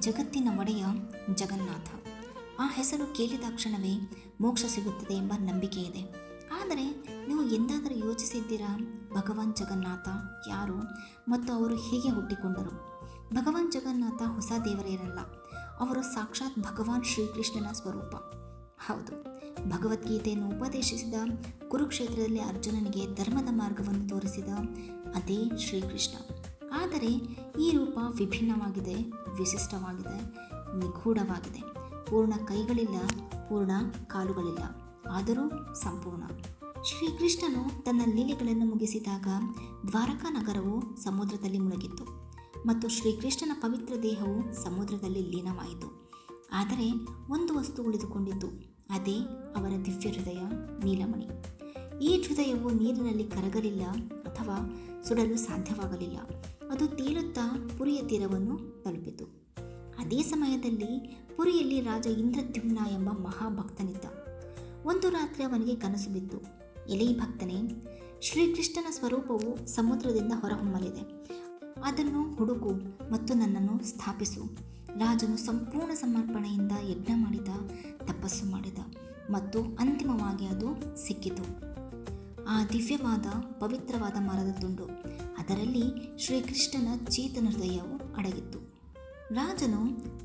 ಜಗತ್ತಿನ ಒಡೆಯ ಜಗನ್ನಾಥ. ಆ ಹೆಸರು ಕೇಳಿದ ಕ್ಷಣವೇ ಮೋಕ್ಷ ಸಿಗುತ್ತದೆ ಎಂಬ ನಂಬಿಕೆ ಇದೆ. ಆದರೆ ನೀವು ಎಂದಾದರೂ ಯೋಚಿಸಿದ್ದೀರಾ, ಭಗವಾನ್ ಜಗನ್ನಾಥ ಯಾರು ಮತ್ತು ಅವರು ಹೇಗೆ ಹುಟ್ಟಿಕೊಂಡರು? ಭಗವಾನ್ ಜಗನ್ನಾಥ ಹೊಸ ದೇವರೇನಲ್ಲ, ಅವರು ಸಾಕ್ಷಾತ್ ಭಗವಾನ್ ಶ್ರೀಕೃಷ್ಣನ ಸ್ವರೂಪ. ಹೌದು, ಭಗವದ್ಗೀತೆಯನ್ನು ಉಪದೇಶಿಸಿದ ಕುರುಕ್ಷೇತ್ರದಲ್ಲಿ ಅರ್ಜುನನಿಗೆ ಧರ್ಮದ ಮಾರ್ಗವನ್ನು ತೋರಿಸಿದ ಅದೇ ಶ್ರೀಕೃಷ್ಣ. ಆದರೆ ಈ ರೂಪ ವಿಭಿನ್ನವಾಗಿದೆ, ವಿಶಿಷ್ಟವಾಗಿದೆ, ನಿಗೂಢವಾಗಿದೆ. ಪೂರ್ಣ ಕೈಗಳಿಲ್ಲ, ಪೂರ್ಣ ಕಾಲುಗಳಿಲ್ಲ, ಆದರೂ ಸಂಪೂರ್ಣ. ಶ್ರೀಕೃಷ್ಣನು ತನ್ನ ಲೀಲೆಗಳನ್ನು ಮುಗಿಸಿದಾಗ ದ್ವಾರಕಾ ನಗರವು ಸಮುದ್ರದಲ್ಲಿ ಮುಳುಗಿತ್ತು ಮತ್ತು ಶ್ರೀಕೃಷ್ಣನ ಪವಿತ್ರ ದೇಹವು ಸಮುದ್ರದಲ್ಲಿ ಲೀನವಾಯಿತು. ಆದರೆ ಒಂದು ವಸ್ತು ಉಳಿದುಕೊಂಡಿತು ಅದೇ ಅವರ ದಿವ್ಯ ಹೃದಯ ನೀಲಮಣಿ. ಈ ಹೃದಯವು ನೀರಿನಲ್ಲಿ ಕರಗಲಿಲ್ಲ ಅಥವಾ ಸುಡಲು ಸಾಧ್ಯವಾಗಲಿಲ್ಲ. ಅದು ತೇಲುತ್ತಾ ಪುರಿಯ ತೀರವನ್ನು ತಲುಪಿತು. ಅದೇ ಸಮಯದಲ್ಲಿ ಪುರಿಯಲ್ಲಿ ರಾಜ ಇಂದ್ರದ್ಯುಮ್ನ ಎಂಬ ಮಹಾಭಕ್ತನಿದ್ದ. ಒಂದು ರಾತ್ರಿ ಅವನಿಗೆ ಕನಸು ಬಿತ್ತು. ಎಲೈ ಭಕ್ತನೇ, ಶ್ರೀಕೃಷ್ಣನ ಸ್ವರೂಪವು ಸಮುದ್ರದಿಂದ ಹೊರಹೊಮ್ಮಲಿದೆ. ಅದನ್ನು ಹುಡುಕು ಮತ್ತು ನನ್ನನ್ನು ಸ್ಥಾಪಿಸು. ರಾಜನು ಸಂಪೂರ್ಣ ಸಮರ್ಪಣೆಯಿಂದ ಯಜ್ಞ ಮಾಡಿದ, ತಪಸ್ಸು ಮಾಡಿದ ಮತ್ತು ಅಂತಿಮವಾಗಿ ಅದು ಸಿಕ್ಕಿತು. ಆ ದಿವ್ಯವಾದ, ಪವಿತ್ರವಾದ ಮರದ ತುಂಡು. ಅದರಲ್ಲಿ ಶ್ರೀಕೃಷ್ಣನ ಚೇತನ ಹೃದಯವು ಅಡಗಿತ್ತು. ರಾಜನು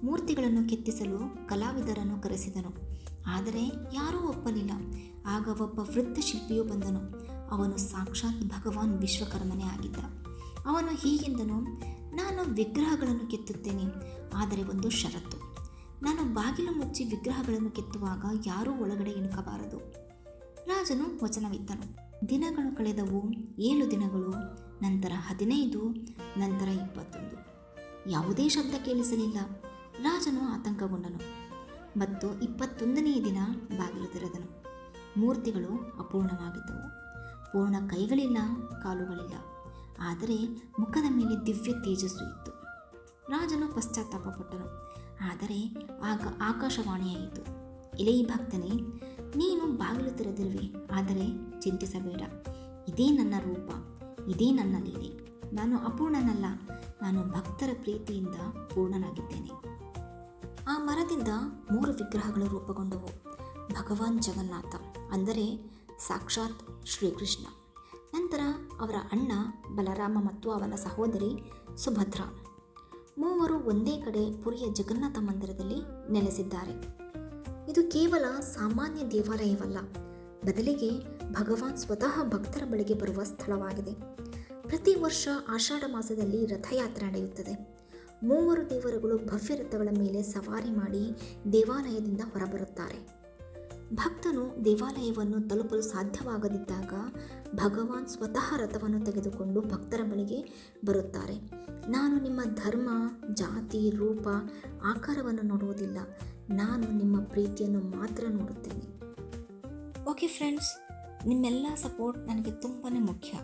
ಮೂರ್ತಿಗಳನ್ನು ಕೆತ್ತಿಸಲು ಕಲಾವಿದರನ್ನು ಕರೆಸಿದನು. ಆದರೆ ಯಾರೂ ಒಪ್ಪಲಿಲ್ಲ. ಆಗ ಒಬ್ಬ ವೃದ್ಧ ಶಿಲ್ಪಿಯು ಬಂದನು. ಅವನು ಸಾಕ್ಷಾತ್ ಭಗವಾನ್ ವಿಶ್ವಕರ್ಮನೇ ಆಗಿದ್ದ. ಅವನು ಹೀಗೆಂದನು, ನಾನು ವಿಗ್ರಹಗಳನ್ನು ಕೆತ್ತುತ್ತೇನೆ, ಆದರೆ ಒಂದು ಷರತ್ತು. ನಾನು ಬಾಗಿಲು ಮುಚ್ಚಿ ವಿಗ್ರಹಗಳನ್ನು ಕೆತ್ತುವಾಗ ಯಾರೂ ಒಳಗಡೆ ಇಣುಕಬಾರದು. ರಾಜನು ವಚನವಿತ್ತನು. ದಿನಗಳು ಕಳೆದವು. ಏಳು ದಿನಗಳು, ನಂತರ ಹದಿನೈದು, ನಂತರ ಇಪ್ಪತ್ತೊಂದು. ಯಾವುದೇ ಶಬ್ದ ಕೇಳಿಸಲಿಲ್ಲ. ರಾಜನು ಆತಂಕಗೊಂಡನು. ಮತ್ತು ಇಪ್ಪತ್ತೊಂದನೆಯ ದಿನ ಬಾಗಿಲು ತೆರೆದನು. ಮೂರ್ತಿಗಳು ಅಪೂರ್ಣವಾಗಿದ್ದವು. ಪೂರ್ಣ ಕೈಗಳಿಲ್ಲ, ಕಾಲುಗಳಿಲ್ಲ. ಆದರೆ ಮುಖದ ಮೇಲೆ ದಿವ್ಯ ತೇಜಸ್ಸು ಇತ್ತು. ರಾಜನು ಪಶ್ಚಾತ್ತಾಪಪಟ್ಟನು. ಆದರೆ ಆಗ ಆಕಾಶವಾಣಿಯಾಯಿತು. ಎಲೆಯ ಭಕ್ತನೇ ನೀನು ಬಾಗಿಲು ತೆರೆದಿರುವೆ, ಆದರೆ ಚಿಂತಿಸಬೇಡ. ಇದೇ ನನ್ನ ರೂಪ, ಇದೇ ನನ್ನ ಲೀಲೆ. ನಾನು ಅಪೂರ್ಣನಲ್ಲ, ನಾನು ಭಕ್ತರ ಪ್ರೀತಿಯಿಂದ ಪೂರ್ಣನಾಗಿದ್ದೇನೆ. ಆ ಮರದಿಂದ ಮೂರು ವಿಗ್ರಹಗಳು ರೂಪುಗೊಂಡವು. ಭಗವಾನ್ ಜಗನ್ನಾಥ, ಅಂದರೆ ಸಾಕ್ಷಾತ್ ಶ್ರೀಕೃಷ್ಣ. ನಂತರ ಅವರ ಅಣ್ಣ ಬಲರಾಮ ಮತ್ತು ಅವನ ಸಹೋದರಿ ಸುಭದ್ರ. ಮೂವರು ಒಂದೇ ಕಡೆ ಪುರಿಯ ಜಗನ್ನಾಥ ಮಂದಿರದಲ್ಲಿ ನೆಲೆಸಿದ್ದಾರೆ. ಇದು ಕೇವಲ ಸಾಮಾನ್ಯ ದೇವಾಲಯವಲ್ಲ. ಬದಲಿಗೆ ಭಗವಾನ್ ಸ್ವತಃ ಭಕ್ತರ ಬಳಿಗೆ ಬರುವ ಸ್ಥಳವಾಗಿದೆ. ಪ್ರತಿ ವರ್ಷ ಆಷಾಢ ಮಾಸದಲ್ಲಿ ರಥಯಾತ್ರೆ ನಡೆಯುತ್ತದೆ. ಮೂವರು ದೇವರುಗಳು ಭವ್ಯ ರಥಗಳ ಮೇಲೆ ಸವಾರಿ ಮಾಡಿ ದೇವಾಲಯದಿಂದ ಹೊರಬರುತ್ತಾರೆ. ಭಕ್ತನು ದೇವಾಲಯವನ್ನು ತಲುಪಲು ಸಾಧ್ಯವಾಗದಿದ್ದಾಗ ಭಗವಾನ್ ಸ್ವತಃ ರಥವನ್ನು ತೆಗೆದುಕೊಂಡು ಭಕ್ತರ ಬಳಿಗೆ ಬರುತ್ತಾರೆ. ನಾನು ನಿಮ್ಮ ಧರ್ಮ, ಜಾತಿ, ರೂಪ, ಆಕಾರವನ್ನು ನೋಡುವುದಿಲ್ಲ. ನಾನು ನಿಮ್ಮ ಪ್ರೀತಿಯನ್ನು ಮಾತ್ರ ನೋಡುತ್ತೇನೆ. ಓಕೆ ಫ್ರೆಂಡ್ಸ್ ನಿಮ್ಮೆಲ್ಲ ಸಪೋರ್ಟ್ ನನಗೆ ತುಂಬಾ ಮುಖ್ಯ.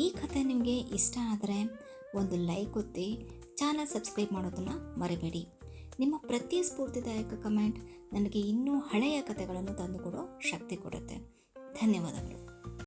ಈ ಕಥೆ ನಿಮಗೆ ಇಷ್ಟ ಆದರೆ ಒಂದು ಲೈಕ್ ಒತ್ತಿ ಚಾನಲ್ ಸಬ್ಸ್ಕ್ರೈಬ್ ಮಾಡೋದನ್ನು ಮರಿಬೇಡಿ. ನಿಮ್ಮ ಪ್ರತಿ ಸ್ಫೂರ್ತಿದಾಯಕ ಕಮೆಂಟ್ ನನಗೆ ಇನ್ನೂ ಹಳೆಯ ಕಥೆಗಳನ್ನು ತಂದುಕೊಡೋ ಶಕ್ತಿ ಕೊಡುತ್ತೆ. ಧನ್ಯವಾದಗಳು.